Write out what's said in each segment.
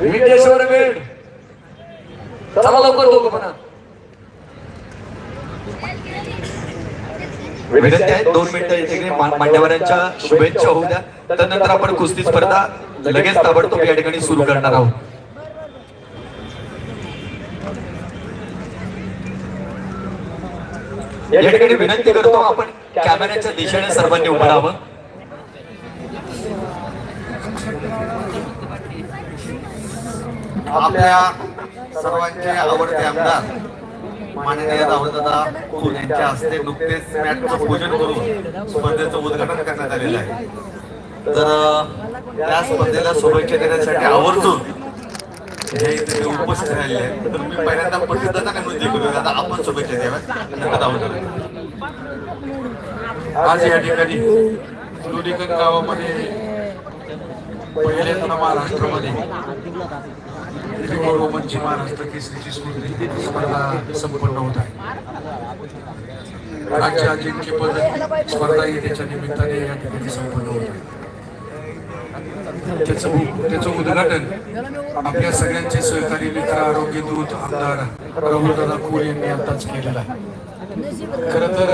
विद्येश्वर वेळ चला लवकर दोघं म्हणा विनंती आहे दोन मिनिटं इथे मान्यवरांच्या शुभेच्छा होऊ द्या. त्यानंतर आपण कुस्ती स्पर्धा लगेच ताबडतोब या ठिकाणी सुरू करणार आहोत. या ठिकाणी विनंती करतो आपण कॅमेऱ्याच्या दिशेने सर्वांनी उभं राहावं. आपल्या सर्वांचे आवडते आमदार माननीय राहुलदादा खोत यांच्या हस्ते नुकतेच मॅटचं पूजन करून स्पर्धेचं उद्घाटन करण्यात आलेलं आहे. तर त्या स्पर्धेला शुभेच्छा देण्यासाठी आवर्जून उपस्थित राहिले आहेत. तर मी पहिल्यांदा प्रतिदाना करू आता आपण शुभेच्छा द्याव्यात. आज या ठिकाणी गावामध्ये पहिल्यांदा महाराष्ट्रामध्ये रोमनची महाराष्ट्र केसरीची स्मृती स्पर्धा संपन्न होत आहे राज्य अजिंक्यपद स्पर्धा ही त्याच्या निमित्ताने या ठिकाणी संपन्न होत आहे त्याचं त्याचं उद्घाटन आपल्या सगळ्यांचे सहकारी मित्र आरोग्य दूत आमदार राहुलदादा कोल यांनी आताच केलेलं आहे खरं तर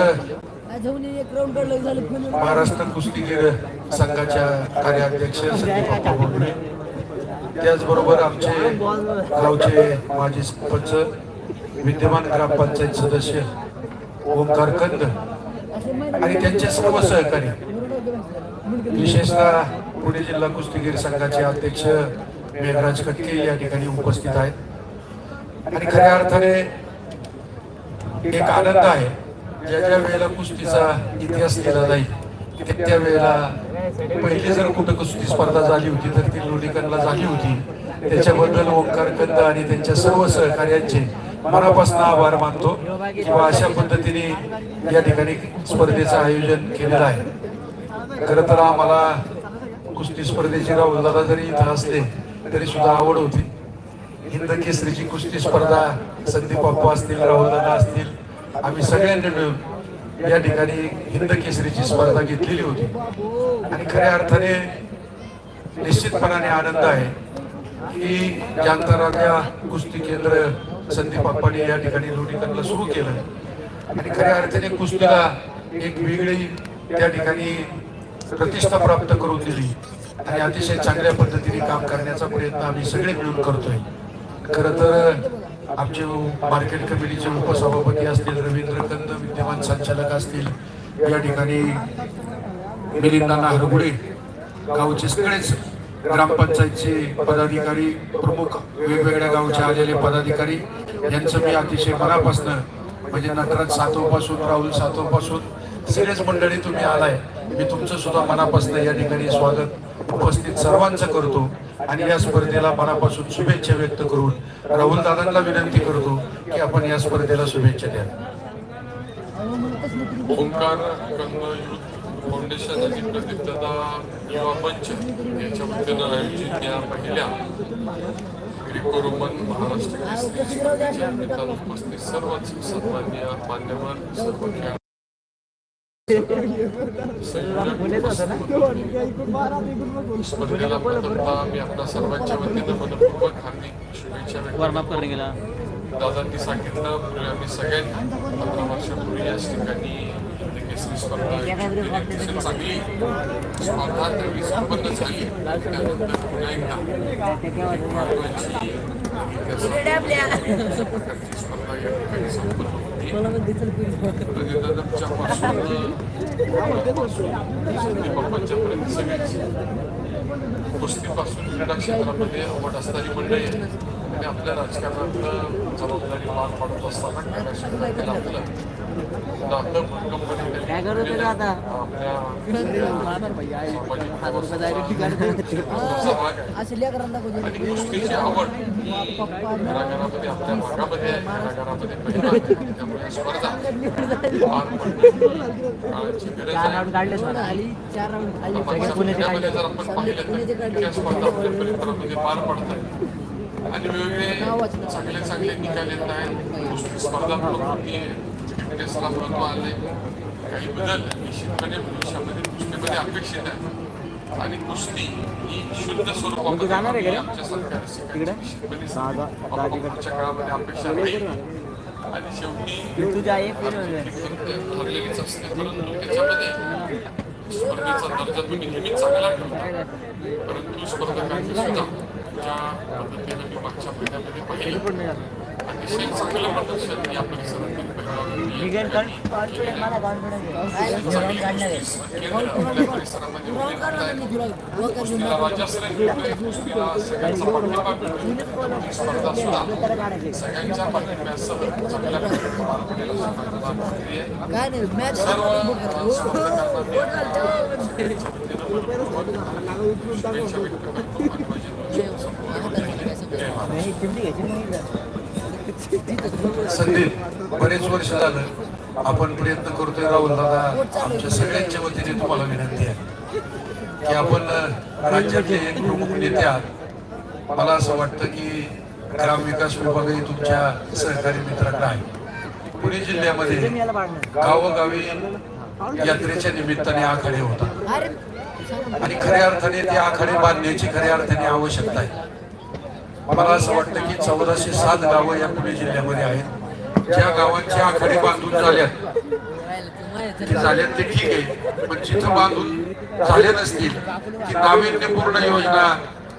महाराष्ट्र कुस्तीगीर संघाच्या कार्याध्यक्ष संदीप त्याचबरोबर आमचे गावचे माजी सरपंच विद्यमान ग्रामपंचायत सदस्य ओंकार कंद आणि त्यांचे सर्व सहकारी विशेषतः पुणे जिल्हा कुस्तीगीर संघाचे अध्यक्ष मेघराज कटके या ठिकाणी उपस्थित आहेत. आणि खऱ्या अर्थाने एक आनंद आहे ज्या ज्या वेळेला कुस्तीचा इतिहास केला जाईल त्या वेळेला पहिली जर कुठं कुस्ती स्पर्धा झाली होती तर ती लोणीकरला झाली होती. त्याच्याबद्दल ओंकार कंद आणि त्यांच्या सर्व सहकार्यांचे मनापासून आभार मानतो किंवा अशा पद्धतीने या ठिकाणी स्पर्धेचं आयोजन केलेलं आहे. खरं तर आम्हाला कुस्ती स्पर्धेची राहुलदादा जरी इथं असले तरी सुद्धा आवड होती. हिंद केसरीची कुस्ती स्पर्धा संदीप बाप्पा असतील राहुलदादा असतील आम्ही सगळ्यांनी मिळून या ठिकाणी हिंद केसरीची स्पर्धा घेतलेली होती. आणि खऱ्या अर्थाने निश्चितपणाने आनंद आहे की जांताराच्या कुस्ती केंद्र संदीप आप्पाने या ठिकाणी लोणीकरणला सुरू केलं. आणि खऱ्या अर्थाने कुस्तीला एक वेगळी त्या ठिकाणी प्रतिष्ठा प्राप्त करून दिली. आणि अतिशय चांगल्या पद्धतीने काम करण्याचा प्रयत्न आम्ही सगळे मिळून करतोय. खरं तर आमचे मार्केट कमिटीचे उपसभापती असतील रवींद्र कंद विद्यमान संचालक असतील या ठिकाणी मिलिंदाना हरगुडे गावचे सगळेच ग्रामपंचायतचे पदाधिकारी प्रमुख वेगवेगळ्या गावचे आलेले पदाधिकारी यांचं मी अतिशय मनापासनं म्हणजे नटराज सातवपासून राहुल सातवपासून सिरियस मंडळी तुम्ही आलाय. मी तुमचं सुद्धा मनापासून या ठिकाणी स्वागत उपस्थित सर्वांचं करतो आणि या स्पर्धेला मनापासून शुभेच्छा व्यक्त करून राहुल दादांना विनंती करतो की आपण या स्पर्धेला शुभेच्छा द्या. ओंकार फाउंडेशन आणि प्रदीपदादा युवा मंच यांच्या वतीनं आयोजित या पहिल्या ग्रीको रोमन महाराष्ट्र उपस्थित सर्वच सन्मान्य मान्यवर सर्व मी आपल्या सर्वांच्या वतीनं मनपूर्वक हार्दिक शुभेच्छा व्यक्त दादांनी सांगितलं पूर्वी आम्ही सगळ्यांनी पंधरा वर्षापूर्वी याच ठिकाणी केसरी स्पर्धा चांगली स्पर्धा त्यावेळी संपन्न झाली त्यानंतर पुन्हा एकदा महत्वाची स्पर्धा या ठिकाणी संपन्न होती पासून संदीप बाप्पांच्यापर्यंत सगळीच कुस्तीपासून क्रीडा क्षेत्रामध्ये आवड असणारी मंडळी आहे आणि आपल्या राजकारणातलं जबाबदारी पार पाडत असताना क्रीडा क्षेत्रात आपलं नातं भक्कमपणे त्यांनी चार सामाजिक व्यवस्थेचा भाग आहे आवड घराघरामध्ये आपल्या भागामध्ये घराघरामध्ये त्यामुळे स्पर्धा काळाची गरज आहे जर आपण पाहिलं तर स्पर्धा आपल्या आणि वेगवेगळे चांगले चांगले निकाल येत आहेत स्पर्धा फिटनेसला महत्त्व आले काही बदल निश्चितपणे भविष्यामध्ये कुस्तीमध्ये अपेक्षित आहे. आणि कुस्ती ही शुद्ध स्वरूपामध्ये जाणार आहे का रे? आमच्या सरकारी तिकडे? शिकवली दादा- दाजीकडे. पुढच्या काळामध्ये अपेक्षा राहील आणि शेवटी ठरलेलीच असते. परंतु त्याच्यामध्ये स्पर्धेचा दर्जा तुम्ही नेहमीच चांगला ठेवता. परंतु स्पर्धकांनी सुद्धा ज्या पद्धतीने मी मागच्या महिन्यामध्ये पाहिलं अतिशय चांगलं प्रदर्शन या परिसरातील बैलगाडी मला कॉन्फिडन्स आपल्या परिसरामध्ये उभे राहत आहेत. कुस्तीला राज्याश्रय कुस्तीला सगळ्यांचा पाठिंबा मिळतो. ही स्पर्धा सुद्धा सगळ्यांच्या पाठिंब्यासह चांगल्या प्रकारे पार पडेल अशी माझी खात्री आहे. काय नाही मॅच शुभेच्छा व्यक्त करतो. संदीप बरेच वर्ष झालं आपण प्रयत्न करतोय राहुल दादा आमच्या सगळ्यांच्या वतीने तुम्हाला विनंती आहे की आपण राज्यातले एक प्रमुख नेते आहात. मला असं वाटतं की ग्रामविकास विभागही तुमच्या सहकारी मित्राकडे आहे. पुणे जिल्ह्यामध्ये गावोगावी यात्रेच्या निमित्ताने आखाडे होतात. आणि खऱ्या अर्थाने ते आखाडे बांधण्याची खऱ्या अर्थाने आवश्यकता आहे. मला असं वाटतं की चौदाशे सात गावं या पुणे जिल्ह्यामध्ये आहेत. ज्या गावांचे आखाडे बांधून झाल्यात ते झाल्यात ते ठीक आहे. पण जिथं बांधून झाले नसतील ती नाविन्यपूर्ण योजना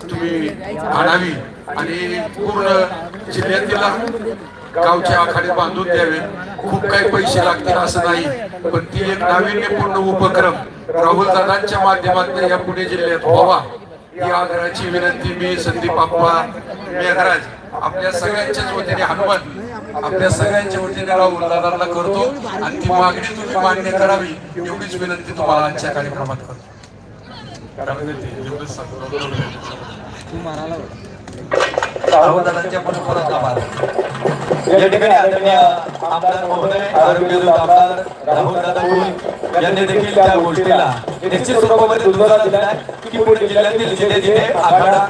तुम्ही आणावी आणि पूर्ण जिल्ह्यातील गावचे आखाडे बांधून द्यावे. खूप काही पैसे लागतील असं नाही पण ती एक नाविन्यपूर्ण उपक्रम राहुल दादांच्या माध्यमातून या पुणे जिल्ह्यात व्हावा. ही घराची विनंती मी संदीप आप्पा मेघराज आपल्या सगळ्यांच्याच वतीने हनुमान आपल्या सगळ्यांच्या वतीने राहुल दादांना करतो. आणि ती मागणी तुम्ही मान्य करावी एवढीच विनंती तुम्हाला आजच्या कार्यक्रमात करतो. कारण दादांच्या आभार? या ठिकाणी आदरणीय आमदार महोदय आरोग्य आमदार राहुल दादा कोळी यांनी देखील त्या गोष्टीला निश्चित स्वरूपामध्ये दुजोरा दिला आहे की पुणे जिल्ह्यातील जिथे जिथे आखाडा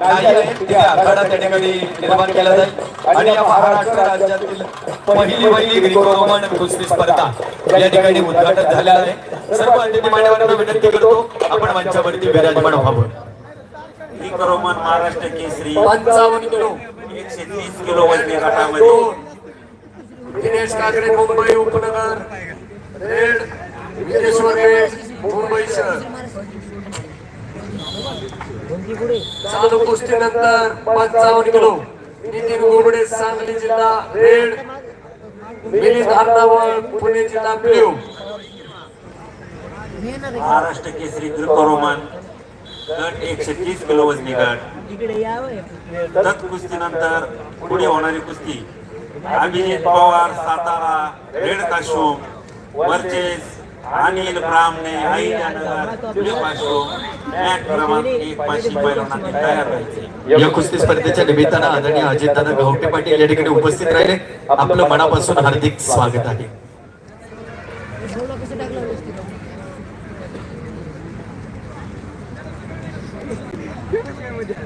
नाही आहे तिथे आखाडा त्या ठिकाणी निर्माण केला जाईल. आणि या महाराष्ट्र राज्यातील पहिली पहिली ग्रीको रोमन कुस्ती स्पर्धा या ठिकाणी उद्घाटन झाले आहे. सर्व अतिथी मान्यवरांना विनंती करतो आपण मंचावरती विराजमान व्हावं. रोमन महाराष्ट्र केसरी. पंचावन्न किलो. एकशे तीस किलो वजनी गटामध्ये. दिनेश काकडे मुंबई उपनगर. रेड विदेश्वर रेड मुंबई शहर चालू कुस्तीनंतर पंचावन्न किलो. नितीन गोबडे सांगली जिल्हा रेड. मिलिंद अर्नावळ पुणे जिल्हा ब्ल्यू. महाराष्ट्र केसरी रोमन. गट एकशे तीस किलो वजनी गट तत् कुस्तीनंतर पुढे होणारी कुस्ती. अभिजित पवार सातारा रेड काशोम वर्चेस अनिल ब्राह्मणे एक पाचशे तयार या कुस्ती स्पर्धेच्या निमित्तानं आदरणीय अजितदादा गवटे पाटील या ठिकाणी उपस्थित राहिले. आपलं मनापासून हार्दिक स्वागत आहे. mo dyan.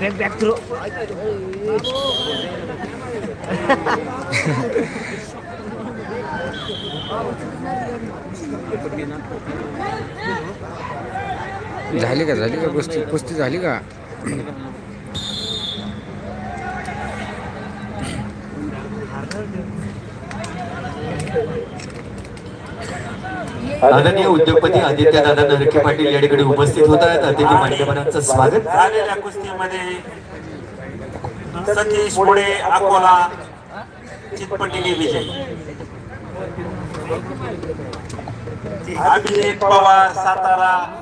Back, back through. झाली का झाली का कुस्ती? कुस्ती झाली का? आदरणीय उद्योगपती आदित्य दादा नरके पाटील या ठिकाणी उपस्थित होत आहेत. अतिथी मान्यवरांचं स्वागत. झालेल्या कुस्तीमध्ये सतीश पुढे अकोला चितपटीने विजय. अभिषेक पवार सातारा